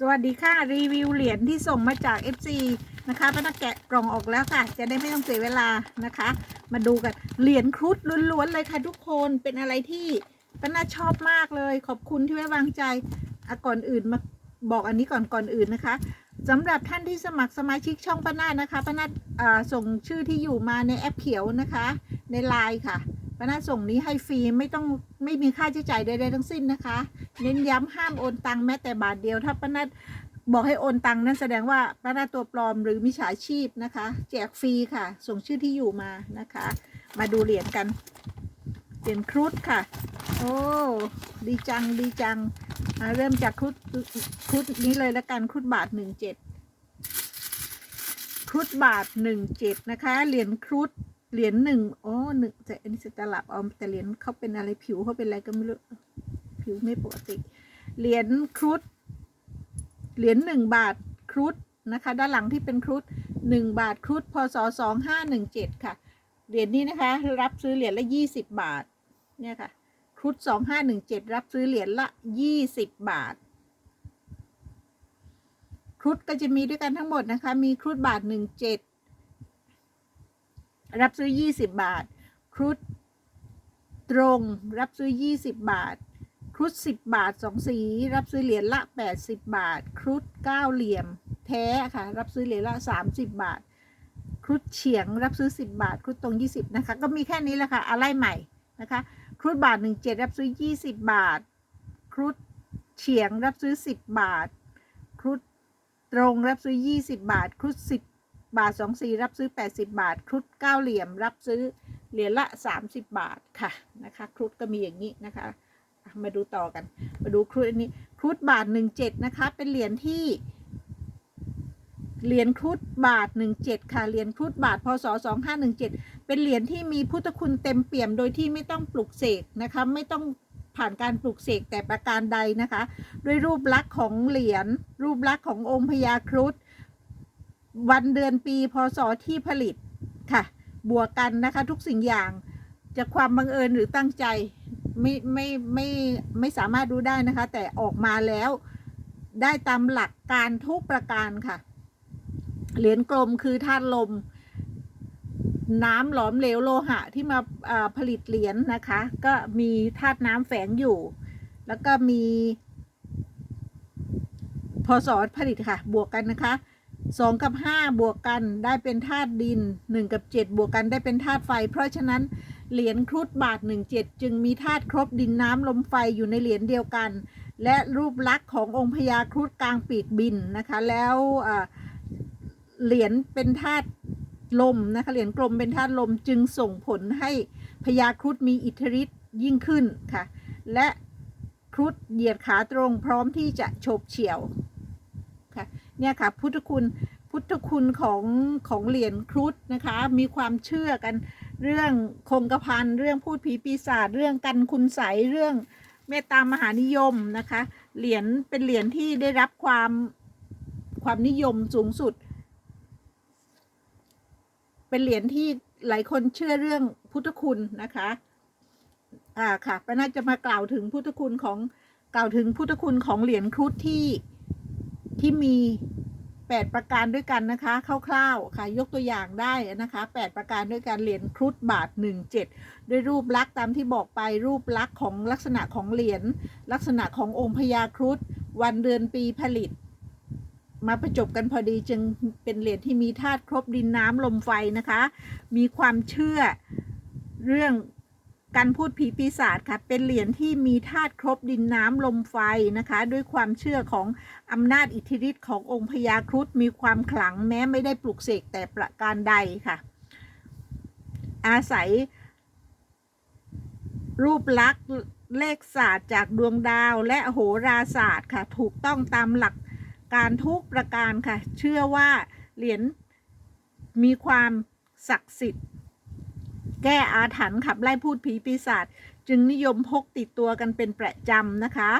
สวัสดีค่ะ รีวิวเหรียญที่ส่งมาจาก FC นะคะป้านาแกะกล่องออกแล้วค่ะ จะได้ไม่ต้องเสียเวลานะคะ มาดูกันเหรียญครุฑล้วนๆเลยค่ะทุกคนเป็นอะไรที่ป้านาชอบมากเลย ขอบคุณที่ไว้วางใจอก่อนอื่นมาบอกอันนี้ก่อนก่อนอื่นนะคะสำหรับท่านที่สมัครสมาชิกช่องป้านานะคะป้านาอ่าส่งชื่อที่อยู่มาในแอปเขียวนะคะ ในไลน์ค่ะ ป้านาส่งนี้ให้ฟรีไม่ต้องไม่มีค่าใช้จ่ายใดๆทั้งสิ้นนะคะ เน้นย้ำห้ามโอนตังค์แม้แต่บาทเดียว ถ้าป้านัดบอกให้โอนตังค์นั่นแสดงว่าป้านัดตัวปลอมหรือมิจฉาชีพนะคะ แจกฟรีค่ะ ส่งชื่อที่อยู่มานะคะ มาดูเหรียญกันเหรียญครุฑค่ะ โอ้ดีจังดีจังอ่าเริ่มจากครุฑครุฑนี้เลยละกันครุฑบาทหนึ่งเจ็ดครุฑบาทหนึ่งเจ็ดนะคะเหรียญครุฑ เหรียญหนึ่งโอ้หนึ่งแต่อันนี้จะตลับเอาแต่เหรียญเขาเป็นอะไรผิวเขาเป็นอะไรก็ไม่รู้ผิวไม่ปกติ เหรียญครุฑเหรียญหนึ่งบาทครุฑนะคะ ด้านหลังที่เป็นครุฑหนึ่งบาทครุฑพศสองห้าหนึ่งเจ็ดค่ะ เหรียญนี้นะคะ รับซื้อเหรียญละยี่สิบบาท เนี่ยค่ะครุฑสองห้าหนึ่งเจ็ดรับซื้อเหรียญละยี่สิบบาทครุฑก็จะมีด้วยกันทั้งหมดนะคะ มีครุฑบาทหนึ่งเจ็ด รับซื้อยี่สิบบาท ครุฑตรง รับซื้อยี่สิบบาท ครุฑสิบบาทสองสี รับซื้อเหรียญละแปดสิบบาท ครุฑเก้าเหลี่ยม แท้ค่ะ รับซื้อเหรียญละสามสิบบาท ครุฑเฉียง รับซื้อสิบบาท ครุฑตรงยี่สิบนะคะ ก็มีแค่นี้แหละค่ะ อะไรใหม่นะคะ ครุฑบาทหนึ่งเจ็ดรับซื้อยี่สิบบาท ครุฑเฉียง รับซื้อสิบบาท ครุฑตรง รับซื้อยี่สิบบาท ครุฑสิ บาทสองสีรับซื้อแปดสิบบาท ครุฑเก้าเหลี่ยมรับซื้อเหรียญละสามสิบบาทค่ะนะคะ ครุฑก็มีอย่างนี้นะคะ มาดูต่อกัน มาดูครุฑอันนี้ครุฑบาทหนึ่งเจ็ดนะคะ เป็นเหรียญที่เหรียญครุฑบาทหนึ่งเจ็ดค่ะ เหรียญครุฑบาท พศสองห้าหนึ่งเจ็ดเป็นเหรียญที่มีพุทธคุณเต็มเปี่ยมโดยที่ไม่ต้องปลุกเสกนะคะ ไม่ต้องผ่านการปลุกเสกแต่ประการใดนะคะ ด้วยรูปลักษณ์ของเหรียญรูปลักษณ์ขององค์พญาครุฑ วันเดือนปีพศที่ผลิตค่ะ บวกกันนะคะทุกสิ่งอย่างจะความบังเอิญหรือตั้งใจไม่ไม่ไม่ไม่สามารถรู้ได้นะคะ แต่ออกมาแล้วได้ตามหลักการทุกประการค่ะ เหรียญกลมคือธาตุลม น้ำหลอมเหลวโลหะที่มาาผลิตเหรียญนะคะ ก็มีธาตุน้ำแฝงอยู่ แล้วก็มีพศผลิตค่ะ บวกกันนะคะ สองกับห้าบวกกันได้เป็นธาตุดินหนึ่งกับเจ็ดบวกกันได้เป็นธาตุไฟ เพราะฉะนั้นเหรียญครุฑบาทหนึ่งเจ็ดจึงมีธาตุครบดินน้ำลมไฟอยู่ในเหรียญเดียวกัน และรูปลักษณ์ขององค์พญาครุฑกลางปีกบินนะคะ แล้วเหรียญเป็นธาตุลมนะคะเหรียญกลมเป็นธาตุลมจึงส่งผลให้พญาครุฑมีอิทธิฤทธิ์ยิ่งขึ้นค่ะ และครุฑเหยียดขาตรงพร้อมที่จะโฉบเฉี่ยวค่ะ เนี่ยค่ะพุทธคุณพุทธคุณของของเหรียญครุฑนะคะ มีความเชื่อกันเรื่องคงกระพันเรื่องพูดผีปีศาจเรื่องกันคุณใสเรื่องเมตตามหานิยมนะคะ เหรียญเป็นเหรียญที่ได้รับความความนิยมสูงสุด เป็นเหรียญที่หลายคนเชื่อเรื่องพุทธคุณนะคะ อ่าค่ะป้าน่าจะมากล่าวถึงพุทธคุณของกล่าวถึงพุทธคุณของเหรียญครุฑที่ ที่มีแประการด้วยกันนะคะคร่าวๆค่ะยกตัวอย่างได้นะคะแประการด้วยกันเหรียญครุฑบาทหนึ่งเจ็ดด้วยรูปลักษณ์ตามที่บอกไปรูปลักษณ์ของลักษณะของเหรียญลักษณะขององค์พญาครุฑวันเดือนปีผลิต มาประจบกันพอดีจึงเป็นเหรียญที่มีธาตุครบดินน้ำลมไฟนะคะ มีความเชื่อเรื่อง การพูดผีปีศาจค่ะเป็นเหรียญที่มีธาตุครบดินน้ำลมไฟนะคะ ด้วยความเชื่อของอำนาจอิทธิฤทธิ์ขององค์พญาครุฑมีความขลังแม้ไม่ได้ปลุกเสกแต่ประการใดค่ะ อาศัย รูปลักษณ์เลขศาสตร์จากดวงดาวและโหราศาสตร์ค่ะ ถูกต้องตามหลักการทุกประการค่ะ เชื่อว่าเหรียญมีความศักดิ์สิทธิ์ แก้อาถรรพ์ขับไล่พูดผีปีศาจจึงนิยมพกติดตัวกันเป็นประจำนะคะ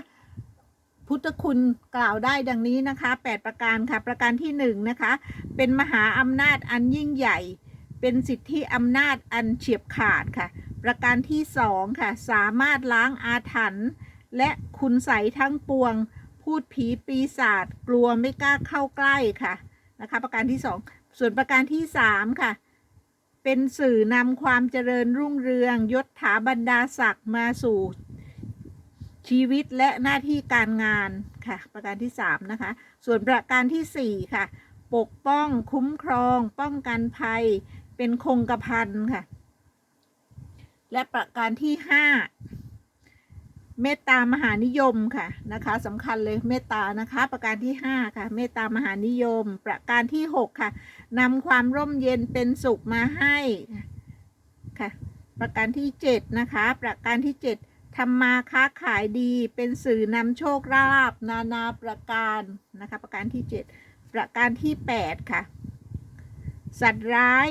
พุทธคุณกล่าวได้ดังนี้นะคะ 8 ประการค่ะ ประการที่1นะคะ เป็นมหาอำนาจอันยิ่งใหญ่ เป็นสิทธิอำนาจอันเฉียบขาดค่ะ ประการที่2ค่ะ สามารถล้างอาถรรพ์และคุณใสทั้งปวงผพูดผีปีศาจกลัวไม่กล้าเข้าใกล้ค่ะนะคะ ประการที่สองส่วนประการที่สามค่ะ เป็นสื่อนำความเจริญรุ่งเรืองยศถาบรรดาศักดิ์มาสู่ชีวิตและหน้าที่การงานค่ะ ประการที่สามนะคะ ส่วนประการที่สี่ค่ะ ปกป้องคุ้มครอง ป้องกันภัย เป็นคงกระพันค่ะ และประการที่ห้า เมตตามหานิยมค่ะนะคะสำคัญเลยเมตตานะคะ ประการที่ห้าค่ะ เมตตามหานิยม ประการที่หกค่ะนำความร่มเย็นเป็นสุขมาให้ค่ะ ประการที่เจ็ดนะคะ ประการที่เจ็ดทำมาค้าขายดีเป็นสื่อนำโชคลาภนานาประการนะคะ ประการที่เจ็ดประการที่แปดค่ะ สัตว์ร้าย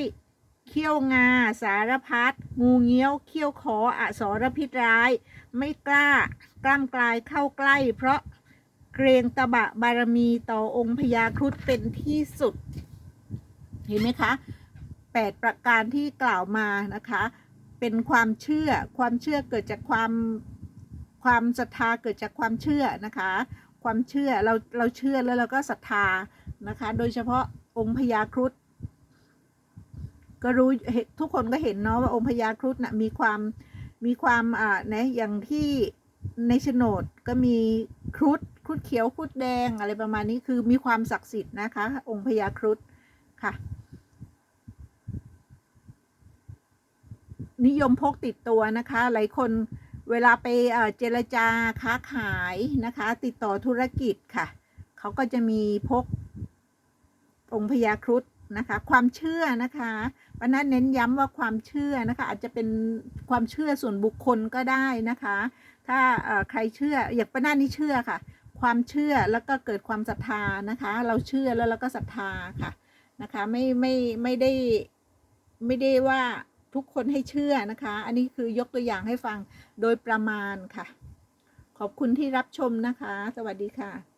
เขี้ยวงา สารพัดงูเงี้ยว เขี้ยวขออสรพิษร้าย ไม่กล้ากล้ามกลายเข้าใกล้ เพราะเกรงตบะบารมีต่อองค์พญาครุฑเป็นที่สุด เห็นไหมคะแปดประการที่กล่าวมานะคะ เป็นความเชื่อ ความเชื่อเกิดจากความความศรัทธาเกิดจากความเชื่อนะคะ ความเชื่อเราเราเชื่อแล้วเราก็ศรัทธานะคะ โดยเฉพาะองค์พญาครุฑ ก็รู้เห็นทุกคนก็เห็นเนาะว่าองค์พญาครุฑนะ่ะมีความมีความอ่านะอย่างที่ในโฉนดก็มีครุฑครุฑเขียวครุฑแดงอะไรประมาณนี้คือมีความศักดิ์สิทธิ์นะคะ องค์พญาครุฑค่ะ นิยมพกติดตัวนะคะ หลายคนเวลาไปเอ่อเจรจาค้าขายนะคะ ติดต่อธุรกิจค่ะ เขาก็จะมีพกองค์พญาครุฑนะคะ ความเชื่อนะคะ ปานันเน้นย้ำว่าความเชื่อนะคะ อาจจะเป็นความเชื่อส่วนบุคคลก็ได้นะคะ ถ้าใครเชื่ออย่างปานันนี่เชื่อค่ะ ความเชื่อแล้วก็เกิดความศรัทธานะคะ เราเชื่อแล้วเราก็ศรัทธาค่ะนะคะไม่ไม่ไม่ได้ไม่ได้ว่าทุกคนให้เชื่อนะคะ อันนี้คือยกตัวอย่างให้ฟังโดยประมาณค่ะ ขอบคุณที่รับชมนะคะ สวัสดีค่ะ